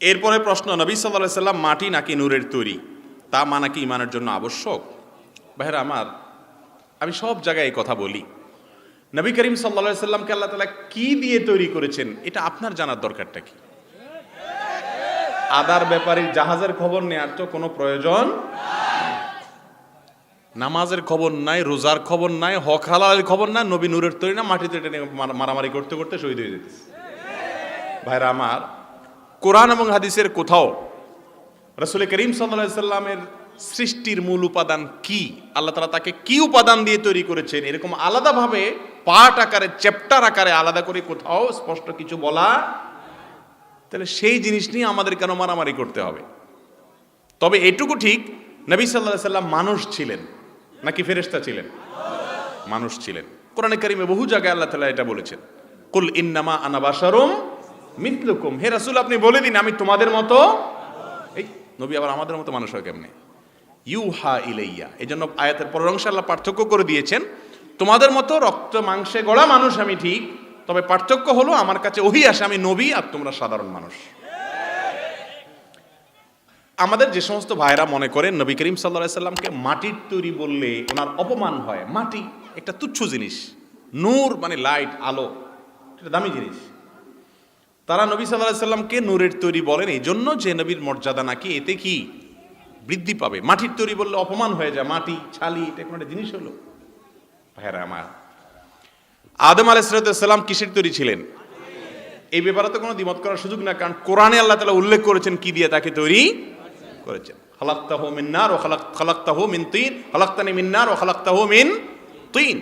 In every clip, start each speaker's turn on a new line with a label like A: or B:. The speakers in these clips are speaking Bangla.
A: এরপরে প্রশ্ন, নবী সাল্লাহ সাল্লাম মাটি নাকি নূরের তৈরি? তা মানা কি ইমানের জন্য আবশ্যক? ভাইরা আমার, আমি সব জায়গায় এই কথা বলি। নবী করিম সাল্লা সাল্লামকে আল্লাহ তালা কি দিয়ে তৈরি করেছেন, এটা আপনার জানার দরকারটা কি? আদার ব্যাপারীর জাহাজের খবর নেওয়ার তো কোনো প্রয়োজন নামাজের খবর নাই, রোজার খবর নাই, হক হালালের খবর নাই, নবী নূরের তৈরি না, মাটিতে টেনে মার- মারামারি করতে করতে শহীদ হয়ে যেতেছে। ভাইরা আমার কোরআন এবং হাদিসের কোথাও রসুল করিম সাল্লা সাল্লামের সৃষ্টির মূল উপাদান কি? আল্লাহ তালা তাকে কি উপাদান দিয়ে তৈরি করেছেন? এরকম আলাদাভাবে পার্ট আকারে, চ্যাপ্টার আকারে আলাদা করে কোথাও স্পষ্ট কিছু বলা তাহলে সেই জিনিস নিয়ে আমাদের কেন মারামারি করতে হবে? তবে এটুকু ঠিক, নবী সাল্লাহ সাল্লাম মানুষ ছিলেন। নাকি ফেরেশতা ছিলেন? মানুষ ছিলেন। কোরআনে কারিমে বহু জায়গায় আল্লাহ তালা এটা বলেছেন। কুল ইন্নামা আনাবাসারুম মিতলুকুম হে রাসুল, আপনি বলে দিন, আমি তোমাদের মতো? এই নবী আবার আমাদের মতো মানুষ হয় কেমনে? ইউহা ইলাইয়া। এই জন্য আয়াতের পরের অংশে আল্লাহ পার্থক্য করে দিয়েছেন। তোমাদের মতো রক্ত, মাংসে গড়া মানুষ আমি ঠিক, তবে পার্থক্য হলো আমার কাছে ওহি আসে, আমি নবী আর তোমরা সাধারণ মানুষ। আমাদের যে সমস্ত ভাইরা মনে করেন নবী করিম সাল্লা সাল্লামকে মাটির তৈরি বললে ওনার অপমান হয়। মাটি, একটা তুচ্ছ জিনিস। নূর মানে লাইট, আলো। এটা দামি জিনিস। তারা নবী সাল্লাহ সাল্লামকে নূরের তৈরি বলেন? এই জন্য যে নবীর মর্যাদা নাকি এতে কি বৃদ্ধি পাবে? মাটির তৈরি বললে অপমান হয়ে যায়, মাটি, ছালি, এটা কোনো একটা জিনিস হলো? ভাইরা আমার, আদম আলাইসালাম কিসের তৈরি ছিলেন? এই ব্যাপারে তো কোনো দ্বিমত করার সুযোগ না, কারণ কোরআনে আল্লাহ তালা উল্লেখ করেছেন কি দিয়ে তাকে তৈরি করেছেন। খালাক্তাহু মিন্নার ও খালাক, খালাক্তাহু মিন তিন, খালাক্তানি মিন্নার ও খালাক্তাহু মিন তিন।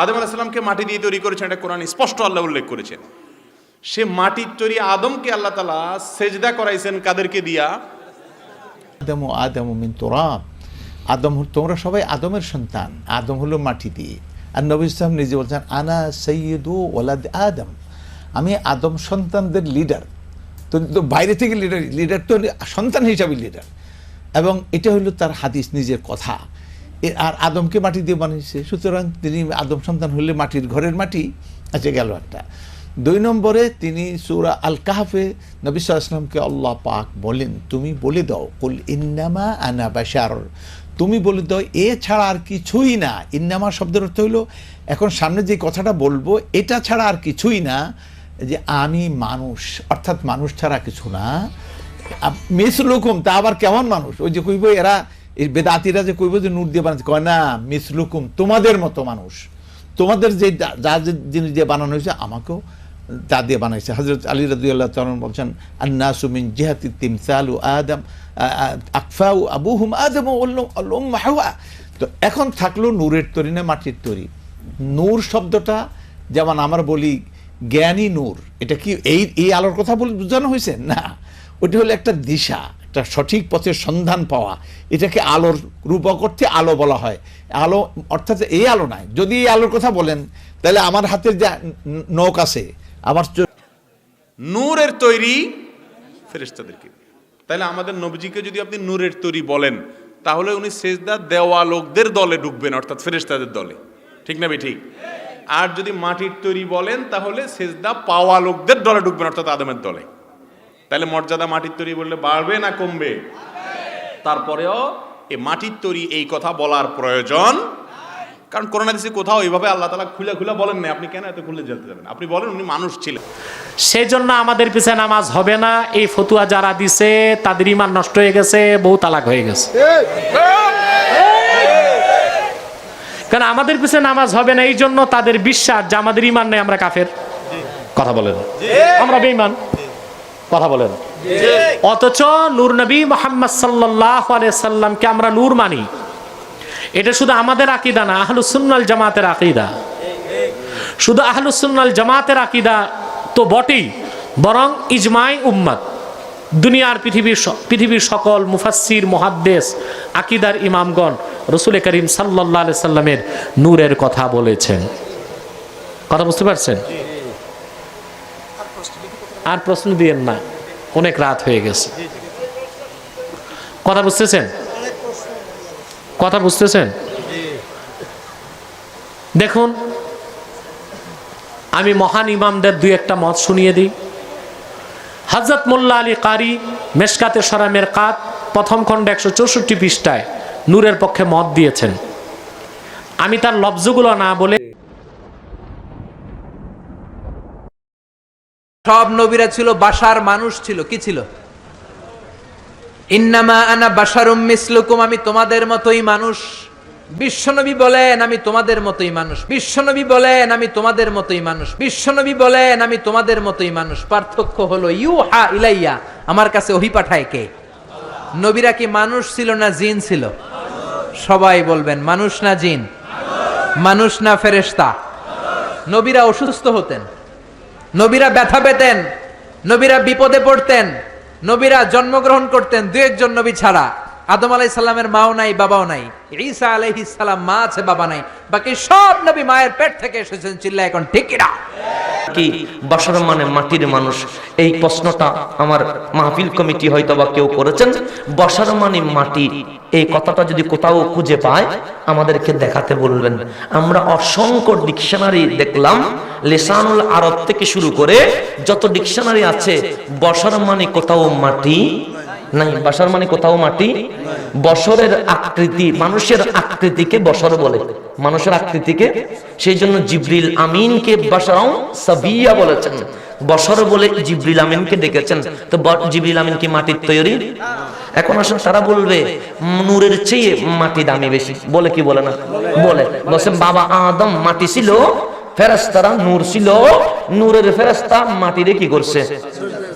A: আদম আলাইসালামকে মাটি দিয়ে তৈরি করেছেন, এটা কোরআন স্পষ্ট আল্লাহ উল্লেখ করেছেন। সে মাটির তৈরি আদমকে আল্লাহ তালা সেজদা করাইছেন কাদেরকে দিয়া?
B: আদম ও আদম মিন তোরাব। আদম তোমরা সবাই আদমের সন্তান। আদম হলো মাটি দিয়ে। আর নবী ইসলাম নিজে বলছেন, আনা সৈয়দু ওলাদ আদম। আমি আদম সন্তানদের লিডার তো তো বাইরে থেকে লিডার লিডার তো সন্তান হিসাবে লিডার এবং এটা হলো তার হাদিস, নিজের কথা। আর আদমকে মাটি দিয়ে বানিয়েছে। সুতরাং তিনি আদম সন্তান হলে মাটির ঘরের মাটি আচ্ছা গেল একটা। দুই নম্বরে তিনি সুরা আল কাহাফে নবী সাল্লামকে আল্লাহ পাক বলেন, তুমি বলে দাও, কুল ইন্নামা আনা বাশার তুমি বলে দাও, এ ছাড়া আর কিছুই না ইন্নামা শব্দের অর্থ হলো, এখন সামনে যে কথাটা বলব, এটা ছাড়া আর কিছুই না যে আমি মানুষ, অর্থাৎ মানুষ ছাড়া কিছু না। মিস লুকুম, তা আবার কেমন মানুষ? ওই যে কইব, এরা, এই বেদাতিরা যে কইব যে নূর দিয়ে বানাচ্ছে, কয় না, মিস লুকুম, তোমাদের মতো মানুষ। তোমাদের যা যে জিনিস দিয়ে বানানো হয়েছে, আমাকেও তা দিয়ে বানাইছে। হজরত আলী রাদিউল্লাহ তালন বলছেন আন্নাসুমিন জেহাতি তিমসালু আদম আকফাউ আবুহুম আদম হাওয়া। তো এখন থাকল নূরের তরি না মাটির তরি? নূর শব্দটা, যেমন আমার বলি জ্ঞানী নূর, এটা কি এই এই আলোর কথা বলে বোঝানো হয়েছে? না। ওটা হলো একটা দিশা, একটা সঠিক পথের সন্ধান পাওয়া। এটাকে আলোর রূপক অর্থে আলো বলা হয়। আলো, অর্থাৎ এই আলো নয় যদি এই আলোর কথা বলেন, তাহলে আমার হাতের যে ন- নখ আছে আমার চো-
A: নূরের তৈরি ফেরেশতাদেরকে। দিয়ে। তাহলে আমাদের নবজিকে যদি আপনি নূরের তৈরি বলেন, তাহলে উনি সেজদা দেওয়া লোকদের দলে ঢুকবেন, অর্থাৎ ফেরেশতাদের দলে। ঠিক না ঠিক। আর যদি মাটির তৈরি বলেন, তাহলে সেজদা পাওয়া লোকদের দলে ঢুকবেন, অর্থাৎ আদমের দলে। তাহলে মর্যাদা মাটির তৈরি বললে বাড়বে না কমবে? তারপরেও এই মাটির তৈরি এই কথা বলার প্রয়োজন কারণ করোনা দেশে কোথাও এইভাবে আল্লাহ তালা খুলে খুলে বলেন না আপনি কেন এত খুলে যেতে যাবেন? আপনি বলেন উনি মানুষ ছিলেন।
C: সেই জন্য আমাদের পিছে নামাজ হবে না, এই ফতুয়া যারা দিছে, তাদের ইমান নষ্ট হয়ে গেছে, বহু তালাক হয়ে গেছে। কারণ আমাদের পিছে নামাজ হবে না, এই জন্য তাদের বিশ্বাস যে আমাদের ইমান নেই, আমরা কাফের। কথা বলেন। আমরা বেঈমান। কথা বলেন। অথচ নূর নবী মোহাম্মদ সাল্লাহ সাল্লামকে আমরা নূর মানি। এটা শুধু আমাদের আকিদা না আহলুসুন্নাল জামাতের আকিদা। শুধু আহলুসুন্নাল জামাতের আকিদা তো বটেই, বরং ইজমাই উম্মাদ, দুনিয়ার পৃথিবীর পৃথিবীর সকল মুফাসসির মহাদ্দেশ আকিদার ইমামগণ রসুল করিম সাল্লাহ সাল্লামের নূরের কথা বলেছেন। কথা বুঝতে পারছেন? আর প্রশ্ন দিয়েন না, অনেক রাত হয়ে গেছে। কথা বুঝতেছেন? কথা বুঝতেছেন? দেখুন, আমি মহান ইমামদের দুই একটা মত শুনিয়ে দিই। হজরত মোল্লা আলী কারি মেশকাতে সরামের কাত প্রথম খণ্ড একশো চৌষট্টি পৃষ্ঠায় নূরের পক্ষে মত দিয়েছেন। আমি তার লব্জগুলো না বলে
D: সব নবীরা ছিল বাসার মানুষ ছিল, কি ছিল? ইন্নামা আনা বাসারুম মিসলুকুম আমি তোমাদের মতোই মানুষ। বিশ্বনবী বলেন, আমি তোমাদের মতোই মানুষ। বিশ্বনবী বলেন, আমি তোমাদের মতোই মানুষ। বিশ্বনবী বলেন, আমি তোমাদের মতোই মানুষ। পার্থক্য হলো ইউ হা ইলাইয়া আমার কাছে ওহি পাঠায় কে? নবীরা কি মানুষ ছিল না জিন ছিল? সবাই বলবেন, মানুষ না জিন। মানুষ না ফেরেশতা? নবীরা অসুস্থ হতেন। নবীরা ব্যথা পেতেন। নবীরা বিপদে পড়তেন। নবীরা জন্মগ্রহণ করতেন দু একজন নবী ছাড়া। আদম আলাই সাল্লামের মাও নাই, বাবাও নাই। ঈসা আলহিসাল্লাম মা আছে, বাবা নাই। বাকি সব নবী মায়ের পেট থেকে এসেছেন চিল্লা এখন ঠিক
E: বাসর বাসার মানে মাটির মানুষ। এই প্রশ্নটা আমার মাহফিল কমিটি হয়তো বা কেউ করেছেন। বসার মানে মাটি। এই কথাটা যদি কোথাও খুঁজে পায়, আমাদেরকে দেখাতে বলবেন। আমরা অসংখ্য ডিকশনারি দেখলাম। লেসানুল আরব থেকে শুরু করে যত ডিকশনারি আছে, বসার মানে কোথাও মাটি নাই, বাসার মানে কোথাও মাটি বসরের আকৃতি, মানুষের আকৃতিকে বসর বলে। মানুষের আকৃতিকে, সেই জন্য জিব্রিল আমিনকে বাসারাও সাবিয়া বলেছেন। বসর বলে জিব্রিল আমিনকে ডেকেছেন। তো জিব্রিল আমিন কি মাটির তৈরি? এখন আসলে তারা বলবে, নূরের চেয়ে মাটি দামি বেশি। বলে কি বলে না? বলে। বলছে বাবা আদম মাটি ছিল ফেরেস্তারা নূর ছিল। নূরের ফেরেস্তা মাটিরে কি করছে?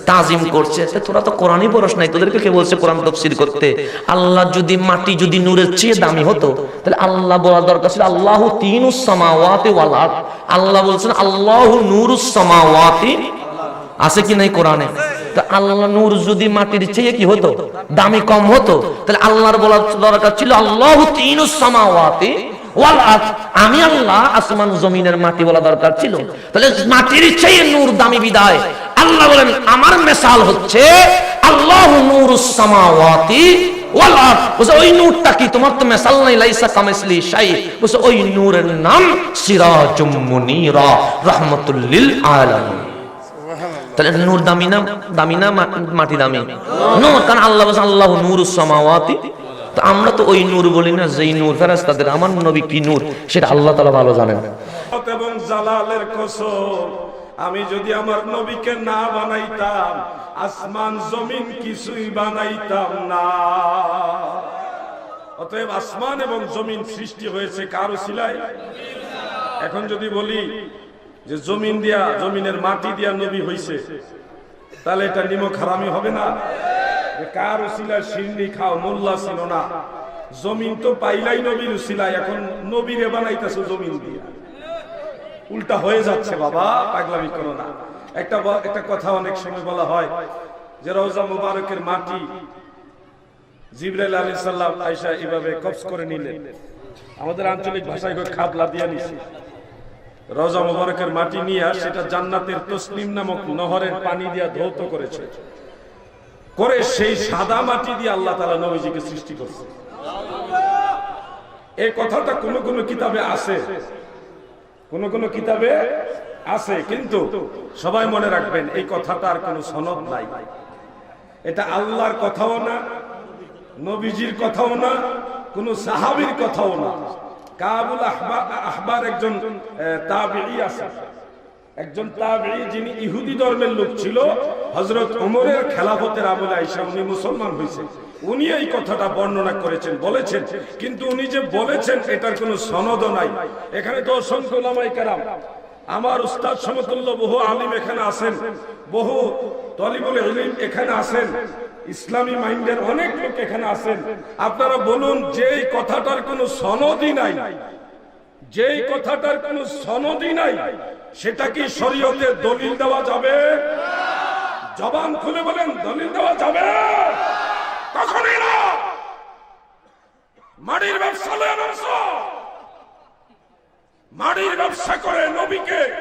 E: তাজিম করছে। তোরা তো কোরআনই পড়স নাই, তোদেরকে কে বলছে কোরআন তফসির করতে? আল্লাহ যদি মাটি যদি নূরের চেয়ে দামি হতো, তাহলে আল্লাহ বলা দরকার ছিল আল্লাহু তিনুস সামাওয়াতি ওয়াল আরদ। আল্লাহ বলছেন, আল্লাহু নূরুস সামাওয়াতি আছে কি নাই কোরআনে? আল্লাহ নূর যদি মাটির চেয়ে কি হতো, দামি কম হতো, তাহলে আল্লাহর বলা দরকার ছিল আল্লাহু তিনুস সামাওয়াতি ওয়াল আমি আল্লাহ আসমান জমিনের মাটি বলা দরকার ছিল। তাহলে মাটির চেয়ে নূর দামি বিদায়। আল্লাহ বলেন আমার মেসাল হচ্ছে আল্লাহ নূরুস সামাওয়াতি ওয়াল আরদ বলছে ওই নূরটা কি? তোমার তো মেসাল নাই লাইসা কামিসলি শাই বলছে ওই নূরের নাম সিরাজুম মুনীরা রাহমাতুল লিল আলামিন। তাহলে নূর দামি না দামি না মাটি দামি? নূর কারণ আল্লাহ বলছে আল্লাহ নূরুস সামাওয়াতি তো আমরা তো ওই নূর বলি না, যেই নূর ফেরেশতাদের, আমার নবী কি নূর? সেটা আল্লাহ তালা ভালো জানেন।
F: এবং জালালের কসম, আমি যদি আমার নবীকে না বানাইতাম, আসমান, জমিন কিছুই বানাইতাম না। অতএব আসমান এবং জমিন সৃষ্টি হয়েছে কারও সিলাই এখন যদি বলি যে জমিন দিয়া, জমিনের মাটি দিয়া নবী হইছে, তাহলে এটা নিমক হারামি হবে না? কার উসিলায় শিরনি খাও, মোল্লা ছিল না। জমিন তো পাইলাই নবীর উসিলায় এখন নবীরে বানাইতেছে জমিন দিয়া। উল্টা হয়ে যাচ্ছে বাবা, পাগলামি করো না। একটা একটা কথা অনেক সময় বলা হয় যে রওজা মুবারকের মাটি জিবরাইল আলাইহিস সালাম আয়েশা এভাবে কবজ করে নিলেন। আমাদের আঞ্চলিক ভাষায় খাবলা দিয়ে নিছি। রওজা মুবারকের মাটি নিয়ে সেটা জান্নাতের তসলিম নামক নহরের পানি দিয়া ধৌত করেছে। করে সেই সাদা মাটি দিয়ে আল্লাহ তালা নবীজিকে সৃষ্টি করছে। এই কথাটা কোন কোন কিতাবে আছে। কোন কোন কিতাবে আছে, কিন্তু সবাই মনে রাখবেন, এই কথাটার কোনো সনদ নাই। এটা আল্লাহর কথাও না, নবীজির কথাও না, কোন সাহাবীর কথাও না। কাবুল আহবা- আহবার একজন তাবিঈ আছে। একজন তাবিঈ যিনি ইহুদি ধর্মের লোক ছিল হযরত ওমরের খেলাফতের আমলে আইসা উনি মুসলমান হয়েছে উনি এই কথাটা বর্ণনা করেছেন, বলেছেন। কিন্তু উনি যে বলেছেন, এটার কোনো সনদ নাই। এখানে তো অসংখ্য লামাই কারাম। আমার উস্তাদ সমতুল্য বহু আলিম এখানে আছেন। বহু তলিবুল ইলম এখানে আছেন। ইসলামী মাইন্ডের অনেক লোক এখানে আছেন। আপনারা বলুন, যে এই কথাটার কোনো সনদই নাই। যেই কথাটার কোনো সনদই নাই, সেটা কি শরীয়তে দলিল দেওয়া যাবে? জবান খুলে বলেন, দলিল দেওয়া যাবে। কখনই না। মাটির ব্যবসা লয় মাটির ব্যবসা করে নবীকে